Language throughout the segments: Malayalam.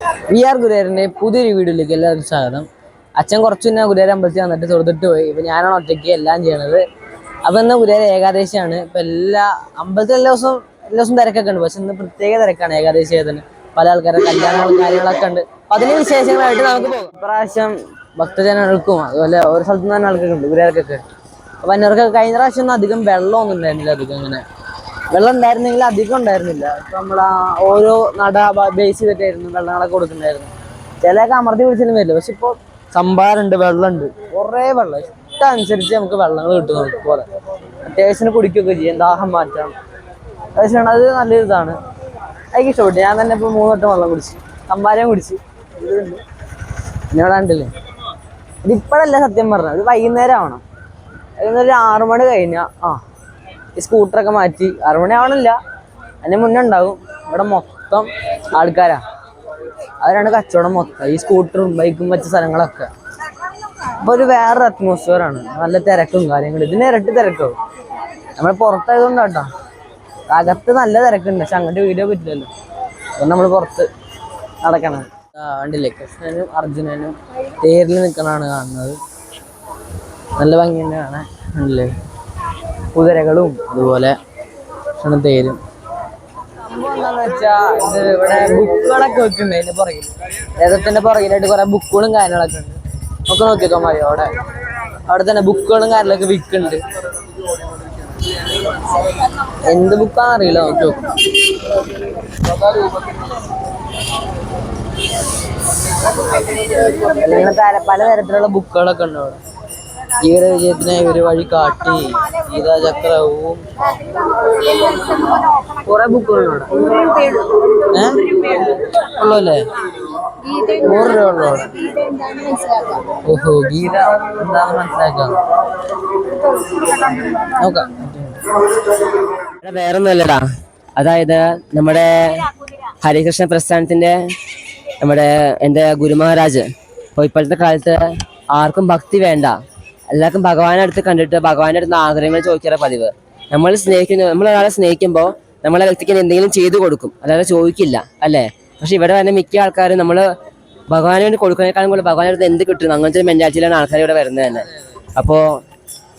വി ആർ ഗുരുവായൂരിന്റെ പുതിയൊരു വീഡിയോയിലേക്ക് എല്ലാവർക്കും സ്വാഗതം. അച്ഛൻ കുറച്ച് മുന്നേ ഗുരുവായൂർ അമ്പലത്തിൽ വന്നിട്ട് തൊടുത്തിട്ട് പോയി. ഇപ്പം ഞാനാണ് ഒറ്റയ്ക്ക് എല്ലാം ചെയ്യണത്. അപ്പം ഇന്ന് ഗുരുവായൂർ ഏകാദശിയാണ്. ഇപ്പം എല്ലാ അമ്പലത്തിൽ എല്ലാ ദിവസവും എല്ലാ ദിവസവും തിരക്കൊക്കെ ഉണ്ട്. പക്ഷെ ഇന്ന് പ്രത്യേക തിരക്കാണ് ഏകാദശി ആയതിന്. പല ആൾക്കാരുടെ കല്യാണങ്ങളും കാര്യങ്ങളൊക്കെ ഉണ്ട്. അപ്പം അതിന് വിശേഷങ്ങളായിട്ട് നമുക്ക് പോകും. ഇപ്രാവശ്യം ഭക്തജനങ്ങൾക്കും അതുപോലെ ഓരോ സ്ഥലത്തു നിന്ന് തന്നെ ആൾക്കൊക്കെ ഉണ്ട് ഗുരുവായൂർക്കൊക്കെ. അപ്പം എന്നവർക്കൊക്കെ കഴിഞ്ഞ പ്രാവശ്യം ഒന്നും അധികം വെള്ളമൊന്നും ഉണ്ടായിരുന്നില്ല അധികം അങ്ങനെ. വെള്ളം ഉണ്ടായിരുന്നെങ്കിൽ അധികം ഉണ്ടായിരുന്നില്ല. ഇപ്പൊ നമ്മൾ ഓരോ നട ബേസ് ചെയ്തിട്ടായിരുന്നു വെള്ളങ്ങളൊക്കെ കൊടുക്കുന്നുണ്ടായിരുന്നു. ചിലയൊക്കെ അമർത്തി പിടിച്ചാലും വരില്ല. പക്ഷെ ഇപ്പൊ സംഭാരമുണ്ട് വെള്ളമുണ്ട് കുറേ വെള്ളം. ഇഷ്ടമനുസരിച്ച് നമുക്ക് വെള്ളങ്ങൾ കിട്ടും നമുക്ക് പോലെ. അത്യാവശ്യത്തിന് കുടിക്കുകയൊക്കെ ചെയ്യും. ദാഹം മാറ്റാം. അത്യാവശ്യം അത് നല്ലൊരു ഇതാണ്. എനിക്ക് ഇഷ്ടപ്പെട്ടു. ഞാൻ തന്നെ ഇപ്പൊ മൂന്ന് വട്ടം വെള്ളം കുടിച്ചു. സംഭാരം കുടിച്ചു. എന്നോടാണ്ടില്ലേ ഇത് ഇപ്പഴല്ല സത്യം പറഞ്ഞത്. ഇത് വൈകുന്നേരം ആവണം. വൈകുന്നേരം ഒരു ആറു മണി ആ. ഈ സ്കൂട്ടറൊക്കെ മാറ്റി. ആറുമണി ആവണില്ല അതിന് മുന്നേ ഉണ്ടാവും. ഇവിടെ മൊത്തം ആൾക്കാരാ. അവരാണ് കച്ചവടം മൊത്തം. ഈ സ്കൂട്ടറും ബൈക്കും വെച്ച സ്ഥലങ്ങളൊക്കെ. അപ്പൊ ഒരു വേറൊരു അറ്റ്മോസ്ഫിയറാണ് നല്ല തിരക്കും കാര്യങ്ങളും. ഇതിന് ഇരട്ടി തിരക്കും നമ്മൾ പുറത്തായതുകൊണ്ട് കേട്ടോ. അകത്ത് നല്ല തിരക്കുണ്ട്. പക്ഷെ അങ്ങോട്ട് വീഡിയോ പറ്റില്ലല്ലോ അപ്പൊ നമ്മൾ പുറത്ത് നടക്കണം. കണ്ടില്ലേ? കൃഷ്ണനും അർജുനനും തേരിൽ നിൽക്കണതാണ് കാണുന്നത്. നല്ല ഭംഗി തന്നെ കാണാൻ കണ്ടില്ലേ? കുതിരകളും അതുപോലെ ഭക്ഷണം തേരും. ഇവിടെ ബുക്കുകളൊക്കെ വെക്കുന്നുണ്ട് അതിന്റെ പുറകിൽ രഥത്തിന്റെ പുറകിലായിട്ട് കുറെ ബുക്കുകളും കാര്യങ്ങളൊക്കെ ഉണ്ട്. ഒക്കെ നോക്കിക്കോ മതി അവിടെ. അവിടെ തന്നെ ബുക്കുകളും കാര്യങ്ങളൊക്കെ വിൽക്കുന്നുണ്ട്. എന്ത് ബുക്കാന്ന് അറിയില്ല നോക്കി നോക്കും. അല്ലെങ്കിൽ തരത്തിലുള്ള പലതരത്തിലുള്ള ബുക്കുകളൊക്കെ ഉണ്ട് അവിടെ? ഈയുടെ വിജയത്തിനെ ഒരു വഴി കാട്ടി. ഗീതാചക്രവും കുറെ ബുക്കുകളുണ്ട് ഏഹ് ഉള്ളല്ലേ നൂറ് രൂപ ഉള്ളു ഓഹോ ഗീത എന്താണെന്ന് മനസ്സിലാക്കാം. നോക്കാം. വേറൊന്നുമല്ലടാ. അതായത് നമ്മുടെ ഹരികൃഷ്ണ പ്രസ്ഥാനത്തിന്റെ നമ്മുടെ എന്റെ ഗുരുമഹാരാജ്. ഇപ്പോൾ ഇപ്പോഴത്തെ കാലത്ത് ആർക്കും ഭക്തി വേണ്ട. എല്ലാവർക്കും ഭഗവാനെ അടുത്ത് കണ്ടിട്ട് ഭഗവാന്റെ അടുത്ത് ആഗ്രഹങ്ങൾ ചോദിക്കാറ് പതിവ്. നമ്മൾ സ്നേഹിക്കുന്ന നമ്മൾ ഒരാളെ സ്നേഹിക്കുമ്പോൾ നമ്മളെ വ്യക്തിക്ക് എന്തെങ്കിലും ചെയ്തു കൊടുക്കും. അല്ലാതെ ചോദിക്കില്ല അല്ലേ? പക്ഷെ ഇവിടെ വരുന്ന മിക്ക ആൾക്കാരും നമ്മൾ ഭഗവാന് വേണ്ടി കൊടുക്കുന്നതിനേക്കാളും കൂടുതൽ ഭഗവാന്റെ അടുത്ത് എന്ത് കിട്ടും? അങ്ങനത്തെ ഒരു മെന്റാലിറ്റിയിലാണ് ആൾക്കാർ ഇവിടെ വരുന്നത് തന്നെ. അപ്പോൾ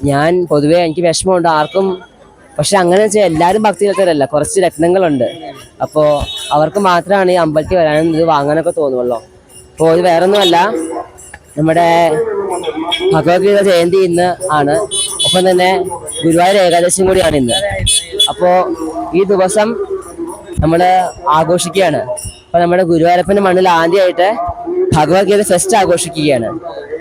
ഞാൻ പൊതുവേ എനിക്ക് വിഷമമുണ്ട് ആർക്കും പക്ഷെ അങ്ങനെ വെച്ചാൽ എല്ലാവരും ഭക്തി കേൾക്കാറല്ല കുറച്ച് രത്നങ്ങളുണ്ട്. അപ്പോൾ അവർക്ക് മാത്രമാണ് ഈ അമ്പലത്തിൽ വരാനും ഇത് വാങ്ങാനൊക്കെ തോന്നുള്ളൂ. അപ്പോൾ ഇത് വേറൊന്നുമല്ല നമ്മുടെ ഭഗവത്ഗീത ജയന്തി ഇന്ന് ആണ്. ഒപ്പം തന്നെ ഗുരുവായൂർ ഏകാദശിയും കൂടിയാണ് ഇന്ന്. അപ്പോൾ ഈ ദിവസം നമ്മൾ ആഘോഷിക്കുകയാണ്. അപ്പോൾ നമ്മുടെ ഗുരുവായൂരപ്പന്റെ മണ്ണിൽ ആദ്യമായിട്ട് ഭഗവത്ഗീത ഫെസ്റ്റ് ആഘോഷിക്കുകയാണ്.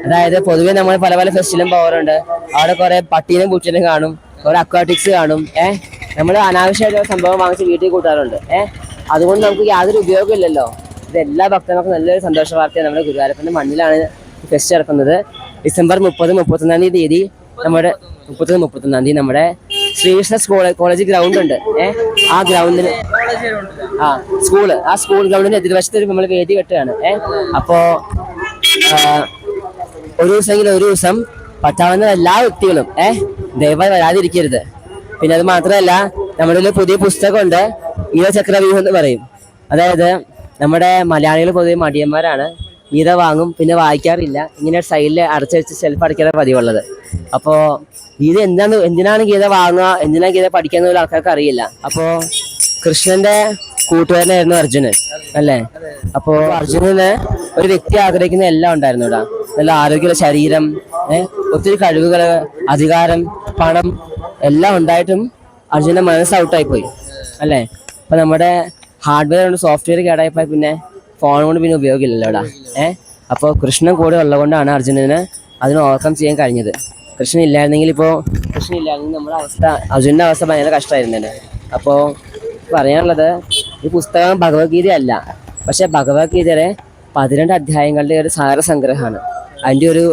അതായത് പൊതുവെ നമ്മൾ പല പല ഫെസ്റ്റിലും പോകാറുണ്ട് അവിടെ കുറെ പട്ടീനും പൂച്ചനും കാണും കുറെ അക്വാട്ടിക്സ് കാണും ഏഹ് നമ്മൾ അനാവശ്യമായിട്ട് സംഭവം വാങ്ങിച്ച് വീട്ടിൽ കൂട്ടാറുണ്ട് ഏഹ് അതുകൊണ്ട് നമുക്ക് യാതൊരു ഉപയോഗമില്ലല്ലോ ഇത് എല്ലാ ഭക്തർക്കും നല്ലൊരു സന്തോഷ വാർത്തയാണ് നമ്മുടെ ഗുരുവായൂരപ്പന്റെ മണ്ണിലാണ് ഫെസ്റ്റ് നടക്കുന്നത് ഡിസംബർ മുപ്പത് മുപ്പത്തൊന്നാം തീയതി നമ്മുടെ മുപ്പത്തൊന്ന് മുപ്പത്തൊന്നാം തീയതി നമ്മുടെ ശ്രീകൃഷ്ണ കോളേജ് ഗ്രൗണ്ട് ഉണ്ട്. ഏഹ് ആ ഗ്രൗണ്ടിന് ആ സ്കൂൾ ആ സ്കൂൾ ഗ്രൗണ്ടിന് എതിർവശത്ത് നമ്മൾ വേദി കെട്ടുകയാണ്. ഏഹ് അപ്പോ ഒരു ദിവസമെങ്കിലും ഒരു ദിവസം പറ്റാവുന്ന എല്ലാ വ്യക്തികളും ഏഹ് ദയവായി വരാതിരിക്കരുത്. പിന്നെ അത് മാത്രമല്ല നമ്മുടെ പുതിയ പുസ്തകമുണ്ട് ഈരചക്രവ്യൂഹം എന്ന് പറയും. അതായത് നമ്മുടെ മലയാളികൾ പൊതുവെ മടിയന്മാരാണ്. ഗീത വാങ്ങും പിന്നെ വായിക്കാറില്ല. ഇങ്ങനെ സൈഡിൽ അടച്ചടിച്ച് സെൽഫ് അടയ്ക്കാതെ പതിവുള്ളത്. അപ്പോൾ ഗീത എന്താണ് എന്തിനാണ് ഗീത വാങ്ങുക എന്തിനാണ് ഗീത പഠിക്കുക എന്നുള്ള ആൾക്കാർക്ക് അറിയില്ല. അപ്പോൾ കൃഷ്ണന്റെ കൂട്ടുകാരനായിരുന്നു അർജുനൻ അല്ലേ? അപ്പോൾ അർജുനന് ഒരു വ്യക്തി ആഗ്രഹിക്കുന്ന എല്ലാം ഉണ്ടായിരുന്നു ഇവിടെ നല്ല ആരോഗ്യമുള്ള ശരീരം ഒത്തിരി കഴിവുകൾ അധികാരം പണം എല്ലാം ഉണ്ടായിട്ടും അർജുനന്റെ മനസ്സ് ഔട്ടായി പോയി അല്ലേ? അപ്പൊ നമ്മുടെ ഹാർഡ്വെയർ ഉണ്ട് സോഫ്റ്റ്വെയർ കേടായപ്പോൾ പിന്നെ ഫോൺ കൊണ്ട് പിന്നെ ഉപയോഗമില്ലല്ലോ ഇവിടെ ഏഹ്? അപ്പോൾ കൃഷ്ണൻ കൂടെ ഉള്ളതുകൊണ്ടാണ് അർജുനന് അതിന് ഓവർകം ചെയ്യാൻ കഴിഞ്ഞത്. കൃഷ്ണൻ ഇല്ലായിരുന്നെങ്കിൽ ഇപ്പോൾ കൃഷ്ണൻ ഇല്ലായിരുന്നെങ്കിൽ നമ്മുടെ അവസ്ഥ അർജുനന്റെ അവസ്ഥ ഭയങ്കര കഷ്ടമായിരുന്നല്ലേ അപ്പോൾ പറയാനുള്ളത് ഈ പുസ്തകം ഭഗവത്ഗീത അല്ല. പക്ഷേ ഭഗവത്ഗീതയുടെ പതിനെട്ട് അധ്യായങ്ങളുടെ ഒരു സാരസംഗ്രഹമാണ്. അതിന്റെ ഒരു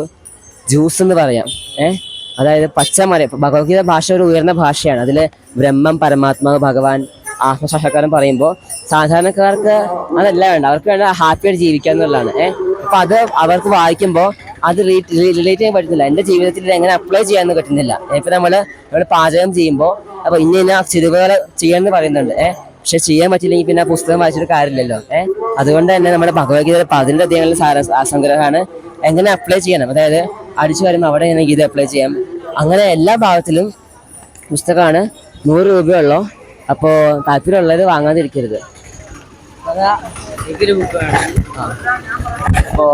ജ്യൂസ് എന്ന് പറയാം. ഏഹ്? അതായത് പച്ചമറിയ ഭഗവത്ഗീത ഭാഷ ഒരു ഉയർന്ന ഭാഷയാണ്. അതിൽ ബ്രഹ്മം പരമാത്മാവ് ഭഗവാൻ ആത്മസാക്ഷാത്കാരം പറയുമ്പോൾ സാധാരണക്കാർക്ക് അതല്ല വേണ്ട അവർക്ക് വേണ്ട ഹാപ്പിയായിട്ട് ജീവിക്കുക എന്നുള്ളതാണ്. ഏഹ് അപ്പൊ അത് അവർക്ക് വായിക്കുമ്പോൾ അത് റിലേറ്റ് ചെയ്യാൻ പറ്റുന്നില്ല. എന്റെ ജീവിതത്തിൽ എങ്ങനെ അപ്ലൈ ചെയ്യാന്ന് പറ്റുന്നില്ല. ഇപ്പൊ നമ്മൾ നമ്മൾ പാചകം ചെയ്യുമ്പോൾ അപ്പൊ ഇന്ന ഇന്ന ചിരുവകൾ ചെയ്യാന്ന് പറയുന്നുണ്ട്. ഏഹ് പക്ഷെ ചെയ്യാൻ പറ്റില്ലെങ്കിൽ പിന്നെ പുസ്തകം വായിച്ചിട്ട് കാര്യമില്ലല്ലോ. ഏഹ് അതുകൊണ്ട് തന്നെ നമ്മുടെ ഭഗവത്ഗീത പതിനെട്ട് അധ്യായങ്ങളിൽ സാര സംഗ്രഹമാണ് എങ്ങനെ അപ്ലൈ ചെയ്യണം. അതായത് അടിച്ചു വരുമ്പോൾ അവിടെ എങ്ങനെ ഗീത അപ്ലൈ ചെയ്യാം. അങ്ങനെ എല്ലാ ഭാഗത്തിലും പുസ്തകമാണ് നൂറ് രൂപയുള്ളൂ അപ്പോൾ താല്പര്യമുള്ളത് വാങ്ങാതിരിക്കരുത്. അപ്പോ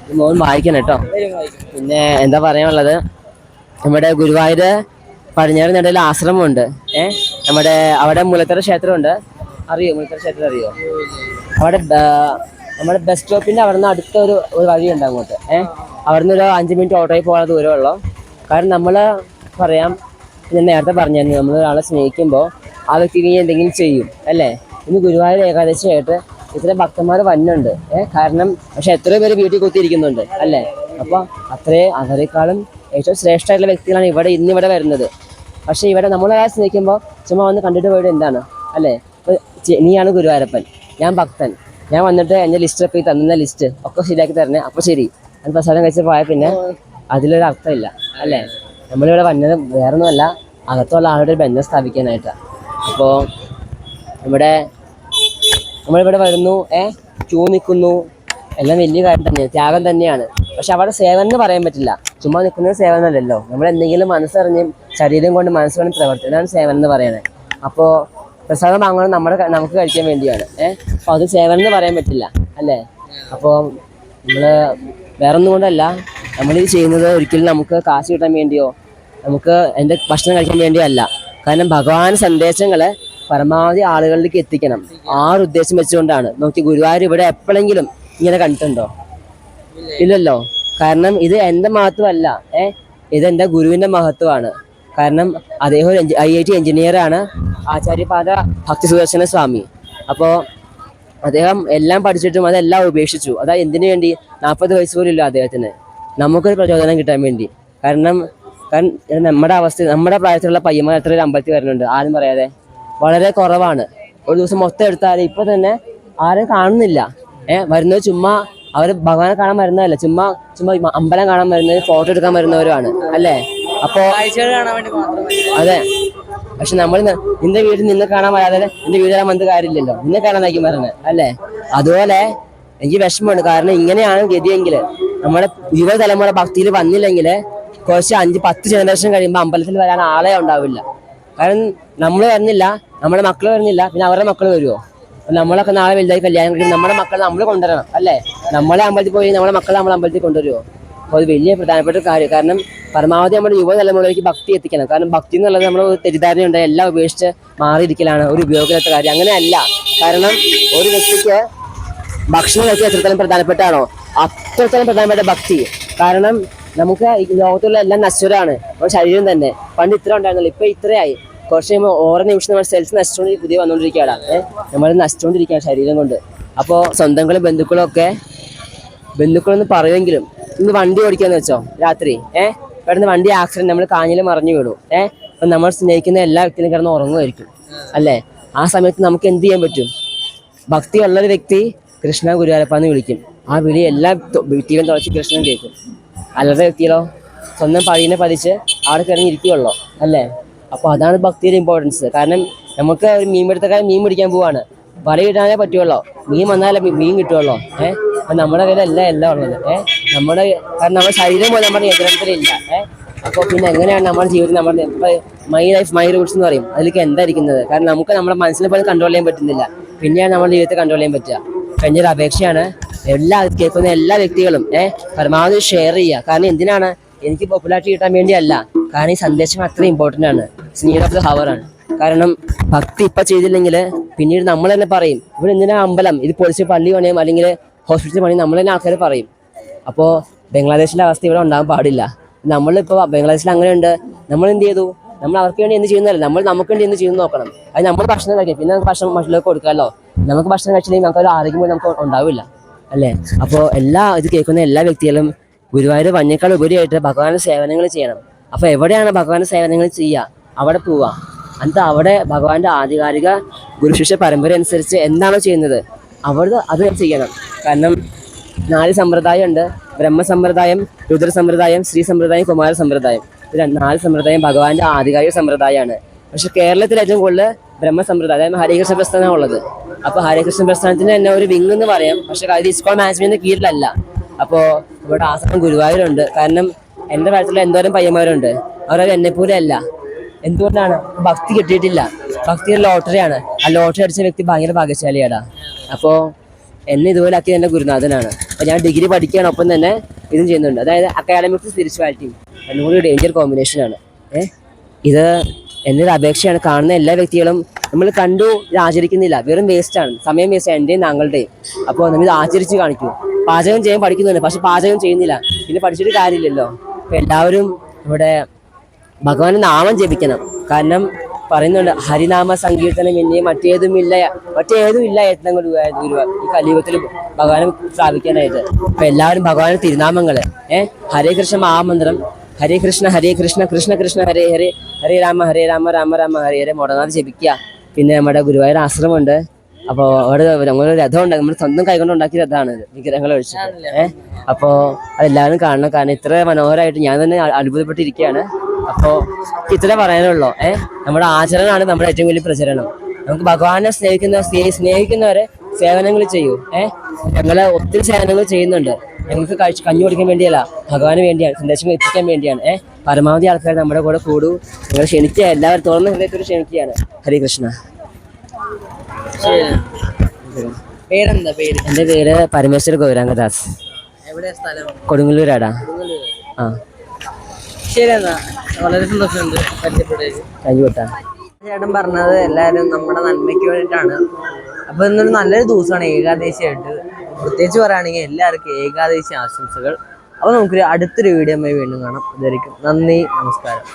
അപ്പോൾ മോൻ വായിക്കണം കേട്ടോ. പിന്നെ എന്താ പറയാനുള്ളത്? നമ്മുടെ ഗുരുവായൂർ പടിഞ്ഞാറ് നടയിൽ ആശ്രമമുണ്ട്. ഏ? നമ്മുടെ അവിടെ മുലത്തറ ക്ഷേത്രമുണ്ട്. അറിയോ? മുലത്തറ ക്ഷേത്രം അറിയോ? അവിടെ നമ്മുടെ ബസ് സ്റ്റോപ്പിന്റെ അവിടെ നിന്ന് അടുത്ത ഒരു ഒരു വഴിയുണ്ട് അങ്ങോട്ട്. ഏ? അവിടെ നിന്ന് ഒരു അഞ്ച് മിനിറ്റ് ഓട്ടോയിൽ പോകാൻ ദൂരമുള്ളൂ കാരണം നമ്മൾ പറയാം ഞാൻ നേരത്തെ പറഞ്ഞായിരുന്നു നമ്മൾ ഒരാളെ സ്നേഹിക്കുമ്പോൾ ആ വ്യക്തിക്ക് ഇനി എന്തെങ്കിലും ചെയ്യും അല്ലേ? ഇന്ന് ഗുരുവായൂർ ഏകാദശിയായിട്ട് ഇത്ര ഭക്തന്മാർ വന്നുണ്ട് ഏഹ് കാരണം പക്ഷെ എത്രയോ പേര് വീട്ടിൽ കുത്തിയിരിക്കുന്നുണ്ട് അല്ലേ? അപ്പോൾ അത്രയും അവരെക്കാളും ഏറ്റവും ശ്രേഷ്ഠമായിട്ടുള്ള വ്യക്തികളാണ് ഇവിടെ ഇന്നിവിടെ വരുന്നത്. പക്ഷേ ഇവിടെ നമ്മൾ ആ സ്നേഹിക്കുമ്പോൾ ചുമ്മാ വന്ന് കണ്ടിട്ട് പോയിട്ട് എന്താണ് അല്ലേ? നീയാണ് ഗുരുവായൂരപ്പൻ ഞാൻ ഭക്തൻ. ഞാൻ വന്നിട്ട് എന്റെ ലിസ്റ്റ് അപ്പോൾ ഈ തന്ന ലിസ്റ്റ് ഒക്കെ ശരിയാക്കി തരണേ അപ്പോൾ ശരി. അത് പ്രസാദം കഴിച്ച് പോയാൽ പിന്നെ അതിലൊരു അർത്ഥമില്ല അല്ലേ? നമ്മളിവിടെ വന്നത് വേറൊന്നുമല്ല അകത്തുള്ള ആളുടെ ഒരു ബന്ധം സ്ഥാപിക്കാനായിട്ടാണ് അപ്പോൾ നമ്മുടെ നമ്മളിവിടെ വരുന്നു ഏ? ക്യൂ നിൽക്കുന്നു. എല്ലാം വലിയ കാര്യം തന്നെയാണ് ത്യാഗം തന്നെയാണ്. പക്ഷെ അവിടെ സേവനം എന്ന് പറയാൻ പറ്റില്ല. ചുമ്മാ നിൽക്കുന്നത് സേവനമല്ലല്ലോ നമ്മൾ എന്തെങ്കിലും മനസ്സറിഞ്ഞ് ശരീരം കൊണ്ട് മനസ്സുകൊണ്ട് പ്രവർത്തി ഇതാണ് സേവനം എന്ന് പറയുന്നത്. അപ്പോൾ പ്രസാദം വാങ്ങണം നമ്മുടെ നമുക്ക് കഴിക്കാൻ വേണ്ടിയാണ് ഏഹ് അപ്പോൾ അത് സേവനം എന്ന് പറയാൻ പറ്റില്ല അല്ലേ? അപ്പോൾ നമ്മൾ വേറൊന്നും കൊണ്ടല്ല. നമ്മളിത് ചെയ്യുന്നത് ഒരിക്കലും നമുക്ക് കാശ് കിട്ടാൻ വേണ്ടിയോ നമുക്ക് എന്റെ ഭക്ഷണം കഴിക്കാൻ വേണ്ടിയോ അല്ല. കാരണം ഭഗവാൻ സന്ദേശങ്ങളെ പരമാവധി ആളുകളിലേക്ക് എത്തിക്കണം. ആ ഒരു ഉദ്ദേശം വെച്ചുകൊണ്ടാണ്. നോക്കി ഗുരുവായൂർ ഇവിടെ എപ്പോഴെങ്കിലും ഇങ്ങനെ കണ്ടിട്ടുണ്ടോ? ഇല്ലല്ലോ. കാരണം ഇത് എന്റെ മഹത്വമല്ല. ഏ? ഇത് എന്റെ ഗുരുവിന്റെ മഹത്വമാണ്. കാരണം അദ്ദേഹം ഒരു ഐ ഐ ടി എഞ്ചിനീയർ ആണ് ആചാര്യപാദ ഭക്തി സുദർശന സ്വാമി. അപ്പോൾ അദ്ദേഹം എല്ലാം പഠിച്ചിട്ടും അതെല്ലാം ഉപേക്ഷിച്ചു. അതാ എന്തിനു വേണ്ടി? നാൽപ്പത് വയസ്സ് പോലും ഇല്ല അദ്ദേഹത്തിന്. നമുക്കൊരു പ്രചോദനം കിട്ടാൻ വേണ്ടി. കാരണം കാരണം നമ്മുടെ അവസ്ഥ നമ്മുടെ പ്രായത്തിലുള്ള പയ്യന്മാർ എത്ര ഒരു അമ്പലത്തിൽ വരുന്നുണ്ട്. ആരും പറയാതെ. വളരെ കുറവാണ്. ഒരു ദിവസം മൊത്തം എടുത്താൽ ഇപ്പൊ തന്നെ ആരും കാണുന്നില്ല. ഏഹ് വരുന്നത് ചുമ്മാ അവർ ഭഗവാനെ കാണാൻ വരുന്നതല്ല. ചുമ്മാ ചുമ്മാ അമ്പലം കാണാൻ വരുന്നത് ഫോട്ടോ എടുക്കാൻ വരുന്നവരുമാണ്. അല്ലേ? അപ്പോ അതെ. പക്ഷെ നമ്മൾ നിന്റെ വീട്ടിൽ നിന്നെ കാണാൻ വരാതെ നിന്റെ വീട് കാണാൻ വന്നിട്ട് കാര്യമില്ലല്ലോ. നിന്നെ കാണാനായിരിക്കും വരുന്നത് അല്ലേ? അതുപോലെ എനിക്ക് വിഷമമുണ്ട് കാരണം ഇങ്ങനെയാണ് ഗതിയെങ്കിൽ നമ്മുടെ യുവതലമുറ ഭക്തിയിൽ വന്നില്ലെങ്കിൽ കുറച്ച് അഞ്ച് പത്ത് ജനറേഷൻ കഴിയുമ്പോൾ അമ്പലത്തിൽ വരാൻ ആളെ ഉണ്ടാവില്ല. കാരണം നമ്മൾ വരുന്നില്ല നമ്മുടെ മക്കൾ വരുന്നില്ല പിന്നെ അവരുടെ മക്കൾ വരുമോ നമ്മളൊക്കെ നാളെ വലുതായി കല്യാണം കഴിക്കും നമ്മുടെ മക്കളെ നമ്മൾ കൊണ്ടുവരണം അല്ലേ? നമ്മളെ അമ്പലത്തിൽ പോയി നമ്മുടെ മക്കളെ നമ്മൾ അമ്പലത്തിൽ കൊണ്ടുവരുമോ അപ്പോൾ അത് വലിയ പ്രധാനപ്പെട്ട കാര്യം. കാരണം പരമാവധി നമ്മുടെ യുവതലമുറയിലേക്ക് ഭക്തി എത്തിക്കണം. കാരണം ഭക്തി എന്നുള്ളത് നമ്മൾ തെറ്റിദ്ധാരണയുണ്ട് എല്ലാം ഉപേക്ഷിച്ച് മാറിയിരിക്കലാണ് ഒരു ഉപയോഗമില്ലാത്ത കാര്യം. അങ്ങനെയല്ല. കാരണം ഒരു വ്യക്തിക്ക് ഭക്ഷണം കഴിക്കുക എത്രത്തോളം പ്രധാനപ്പെട്ടാണോ അത്രത്തോളം പ്രധാനപ്പെട്ട ഭക്തി. കാരണം നമുക്ക് ലോകത്തുള്ള എല്ലാം നശ്വരമാണ് നമ്മുടെ ശരീരം തന്നെ. പണ്ട് ഇത്ര ഉണ്ടായിരുന്നില്ല. ഇപ്പൊ ഇത്രയായി. കുറച്ച് കഴിയുമ്പോൾ ഓരോ നിമിഷം നമ്മുടെ സെൽസ് നശിച്ചുകൊണ്ട് പുതിയ വന്നുകൊണ്ടിരിക്കുകയാണ് ഏഹ് നമ്മൾ നശിച്ചുകൊണ്ടിരിക്കുകയാണ് ശരീരം കൊണ്ട്. അപ്പോൾ സ്വന്തങ്ങളും ബന്ധുക്കളും ഒക്കെ ബന്ധുക്കളൊന്ന് പറയുമെങ്കിലും ഇന്ന് വണ്ടി ഓടിക്കാന്ന് വെച്ചോ? രാത്രി. ഏഹ് പെട്ടെന്ന് വണ്ടി ആക്സിഡന്റ് നമ്മൾ കാഞ്ഞിൽ മറിഞ്ഞു വീണു. ഏഹ് അപ്പം നമ്മൾ സ്നേഹിക്കുന്ന എല്ലാ വ്യക്തിയിലും കിടന്ന് ഉറങ്ങുമായിരിക്കും. അല്ലേ? ആ സമയത്ത് നമുക്ക് എന്ത് ചെയ്യാൻ പറ്റും? ഭക്തിയുള്ള ഒരു വ്യക്തി കൃഷ്ണ ഗുരുവാരപ്പാന്ന് വിളിക്കും. ആ വിളി എല്ലാ വീട്ടിലും തുളച്ച് കൃഷ്ണൻ കേൾക്കും. അല്ലാത്ത വ്യക്തികളോ സ്വന്തം പഴീനെ പതിച്ച് അവിടെ കിടന്നിരിക്കുകയുള്ളൂ അല്ലേ? അപ്പോൾ അതാണ് ഭക്തിയുടെ ഇമ്പോർട്ടൻസ് കാരണം നമുക്ക് ഒരു മീൻ പിടുത്തക്കാരൻ മീൻ പിടിക്കാൻ പോവാണ്. വല ഇടാനേ പറ്റുള്ളൂ മീൻ വന്നാലേ മീൻ കിട്ടുള്ളൂ ഏഹ് അപ്പം നമ്മുടെ കയ്യിൽ എല്ലാം ഉള്ളത്. ഏഹ് നമ്മുടെ കാരണം നമ്മുടെ ശരീരം പോലും നമ്മുടെ നിയന്ത്രണത്തിലില്ല. ഏഹ് അപ്പോൾ പിന്നെ എങ്ങനെയാണ് നമ്മുടെ ജീവിതം നമ്മുടെ മൈ ലൈഫ് മൈ റൂട്ട്സ് എന്ന് പറയും. അതിലേക്ക് എന്തായിരിക്കുന്നത്? കാരണം നമുക്ക് നമ്മുടെ മനസ്സിനെ പോലും കൺട്രോൾ ചെയ്യാൻ പറ്റുന്നില്ല. പിന്നെയാണ് നമ്മുടെ ജീവിതത്തെ കൺട്രോൾ ചെയ്യാൻ പറ്റുക. കഴിഞ്ഞൊരു അപേക്ഷയാണ്. എല്ലാ കേൾക്കുന്ന എല്ലാ വ്യക്തികളും ഏഹ് പരമാവധി ഷെയർ ചെയ്യുക. കാരണം എന്തിനാണ്? എനിക്ക് പോപ്പുലാരിറ്റി കിട്ടാൻ വേണ്ടിയല്ല. കാരണം ഈ സന്ദേശം അത്ര ഇമ്പോർട്ടന്റ് ആണ്. നീഡ് ഓഫ് ദ ഹവർ ആണ്. കാരണം ഭക്തി ഇപ്പം ചെയ്തില്ലെങ്കിൽ പിന്നീട് നമ്മൾ തന്നെ പറയും ഇവിടെ എന്തിനാ അമ്പലം? ഇത് പൊളിച്ച് പള്ളി പണിയും അല്ലെങ്കിൽ ഹോസ്പിറ്റൽ പണിയും നമ്മൾ തന്നെ ആൾക്കാർ പറയും. അപ്പോൾ ബംഗ്ലാദേശിലെ അവസ്ഥ ഇവിടെ ഉണ്ടാകാൻ പാടില്ല. നമ്മളിപ്പോൾ ബംഗ്ലാദേശിൽ അങ്ങനെയുണ്ട്. നമ്മൾ എന്ത് ചെയ്തു? നമ്മൾ അവർക്ക് വേണ്ടി എന്ത് ചെയ്യുന്നതല്ല. നമ്മൾ നമുക്ക് വേണ്ടി എന്ത് ചെയ്യുന്നു നോക്കണം. അത് നമ്മൾ ഭക്ഷണം കഴിക്കും. പിന്നെ നമുക്ക് ഭക്ഷണം മറ്റുള്ളവർക്ക് കൊടുക്കാമല്ലോ. നമുക്ക് ഭക്ഷണം കഴിച്ചില്ലെങ്കിൽ നമുക്ക് ഒരു ആരോഗ്യം നമുക്ക് ഉണ്ടാവില്ല. അല്ലേ? അപ്പോൾ എല്ലാ ഇത് കേൾക്കുന്ന എല്ലാ വ്യക്തികളും ഗുരുവായൂർ വന്നേക്കാൾ ഉപരിയായിട്ട് ഭഗവാന്റെ സേവനങ്ങൾ ചെയ്യണം. അപ്പോൾ എവിടെയാണ് ഭഗവാന്റെ സേവനങ്ങൾ ചെയ്യുക? അവിടെ പോവുക. എന്നിട്ട് അവിടെ ഭഗവാന്റെ ആധികാരിക ഗുരുശിഷ്യ പരമ്പര അനുസരിച്ച് എന്താണോ ചെയ്യുന്നത്? അവിടെ അത് ചെയ്യണം. കാരണം നാല് സമ്പ്രദായം ഉണ്ട് ബ്രഹ്മസമ്പ്രദായം രുദ്ര സമ്പ്രദായം ശ്രീ സമ്പ്രദായം കുമാര സമ്പ്രദായം ഇത് നാല് സമ്പ്രദായം ഭഗവാന്റെ ആധികാരിക സമ്പ്രദായമാണ്. പക്ഷെ കേരളത്തിൽ ഏറ്റവും കൂടുതൽ ബ്രഹ്മസമ്പ്രദായം ഹരികൃഷ്ണ പ്രസ്ഥാനം ഉള്ളത്. അപ്പൊ ഹരികൃഷ്ണ പ്രസ്ഥാനത്തിന് തന്നെ ഒരു വിങ് എന്ന് പറയാം. പക്ഷെ അത് ഇസ്കോൺ മാനേജ്മെന്റിന്റെ കീഴിലല്ല. അപ്പോ ഇവിടെ ആശ്രമം ഗുരുവായൂരുണ്ട്. കാരണം എന്റെ പ്രായത്തിലുള്ള എന്തോരം പയ്യന്മാരുണ്ട്. അവരത് എന്നെ പോലെ അല്ല. എന്തുകൊണ്ടാണ്? ഭക്തി കിട്ടിയിട്ടില്ല. ഭക്തി ഒരു ലോട്ടറിയാണ്. ആ ലോട്ടറി അടിച്ച വ്യക്തി ഭയങ്കര ഭാഗ്യശാലിയാടാ. അപ്പോ എന്നെ ഇതുപോലെ ആക്കിയത് എന്റെ ഗുരുനാഥനാണ്. അപ്പൊ ഞാൻ ഡിഗ്രി പഠിക്കുകയാണ്. ഒപ്പം തന്നെ ഇതും ചെയ്യുന്നുണ്ട്. അതായത് അക്കാഡമിക്സ് സ്പിരിച്വാലിറ്റി രണ്ടും ഡേഞ്ചർ കോമ്പിനേഷനാണ് ഏഹ് ഇത് ഒരു അപേക്ഷയാണ് കാണുന്ന എല്ലാ വ്യക്തികളും നമ്മൾ കണ്ടു ആചരിക്കുന്നില്ല. വെറും വേസ്റ്റ് ആണ്. സമയം വേസ്റ്റ് എന്റെയും താങ്കളുടെയും. അപ്പോൾ നമ്മൾ ഇത് ആചരിച്ച് കാണിക്കൂ. പാചകം ചെയ്യാൻ പഠിക്കുന്നുണ്ട്. പക്ഷെ പാചകം ചെയ്യുന്നില്ല. പിന്നെ പഠിച്ചിട്ട് കാര്യമില്ലല്ലോ. അപ്പോൾ എല്ലാവരും ഇവിടെ ഭഗവാന്റെ നാമം ജപിക്കണം. കാരണം പറയുന്നുണ്ട് ഹരിനാമ സങ്കീർത്തനം ഇനി മറ്റേതും ഇല്ല യത്നം ഗുരുവാ ഗുരുവ ഈ കലിയുഗത്തിൽ ഭഗവാനെ സ്ഥാപിക്കാനായിട്ട് അപ്പോൾ എല്ലാവരും ഭഗവാന്റെ തിരുനാമങ്ങൾ ഏഹ് ഹരേ കൃഷ്ണ മഹാമന്ത്രം ഹരേ കൃഷ്ണ ഹരേ കൃഷ്ണ കൃഷ്ണ കൃഷ്ണ ഹരേ ഹരേ ഹരേ രാമ ഹരേ രാമ രാമ രാമ ഹരേ ഹരേ മുടങ്ങാതെ ജപിക്കുക. പിന്നെ നമ്മുടെ ഗുരുവായൂർ ആശ്രമമുണ്ട്. അപ്പോൾ അവിടെ നമ്മൾ രഥം ഉണ്ട് നമ്മൾ സ്വന്തം കൈകൊണ്ട് ഉണ്ടാക്കിയ രഥമാണ് വിഗ്രഹങ്ങൾ ഒഴിച്ച് ഏഹ് അപ്പോൾ അതെല്ലാവരും കാണണം. കാരണം ഇത്ര മനോഹരമായിട്ട് ഞാൻ തന്നെ അത്ഭുതപ്പെട്ടിരിക്കുകയാണ് അപ്പോൾ ഇത്ര പറയാനുള്ളൂ. ഏഹ് നമ്മുടെ ആചരണമാണ് നമ്മുടെ ഏറ്റവും വലിയ പ്രചരണം. നമുക്ക് ഭഗവാനെ സ്നേഹിക്കുന്ന സ്നേ- സ്നേഹിക്കുന്നവരെ സേവനങ്ങൾ ചെയ്യൂ. ഏഹ് ഞങ്ങൾ ഒത്തിരി സേവനങ്ങൾ ചെയ്യുന്നുണ്ട്. ഞങ്ങൾക്ക് കഴിച്ച് കഞ്ഞി കൊടുക്കാൻ വേണ്ടിയല്ല ഭഗവാന് വേണ്ടിയാണ് സന്ദേശങ്ങൾ എത്തിക്കാൻ വേണ്ടിയാണ്. ഏഹ് പരമാവധി ആൾക്കാർ നമ്മുടെ കൂടെ കൂടു. നിങ്ങൾ ക്ഷണിക്കുക എല്ലാവരും തുറന്ന ഹൃദയത്തിൽ ക്ഷണിക്കുകയാണ്. ഹരേ കൃഷ്ണ. പേരെന്താ പേര്? എന്റെ പേര് പരമേശ്വര ഗൗരാംഗദാസ്. എവിടെ സ്ഥലം? കൊടുങ്ങല്ലൂരാടാ. ആ. ശരി എന്നാ വളരെ സന്തോഷമുണ്ട് ചേട്ടൻ പറഞ്ഞത് എല്ലാവരും നമ്മുടെ നന്മയ്ക്ക് വേണ്ടിയിട്ടാണ്. അപ്പൊ ഇന്നൊരു നല്ലൊരു ദിവസമാണ് ഏകാദശിയായിട്ട്. പ്രത്യേകിച്ച് പറയുകയാണെങ്കിൽ എല്ലാവർക്കും ഏകാദശി ആശംസകൾ. അപ്പോൾ നമുക്കൊരു അടുത്തൊരു വീഡിയോ വീണ്ടും കാണാം. ഇതായിരിക്കും നന്ദി നമസ്കാരം.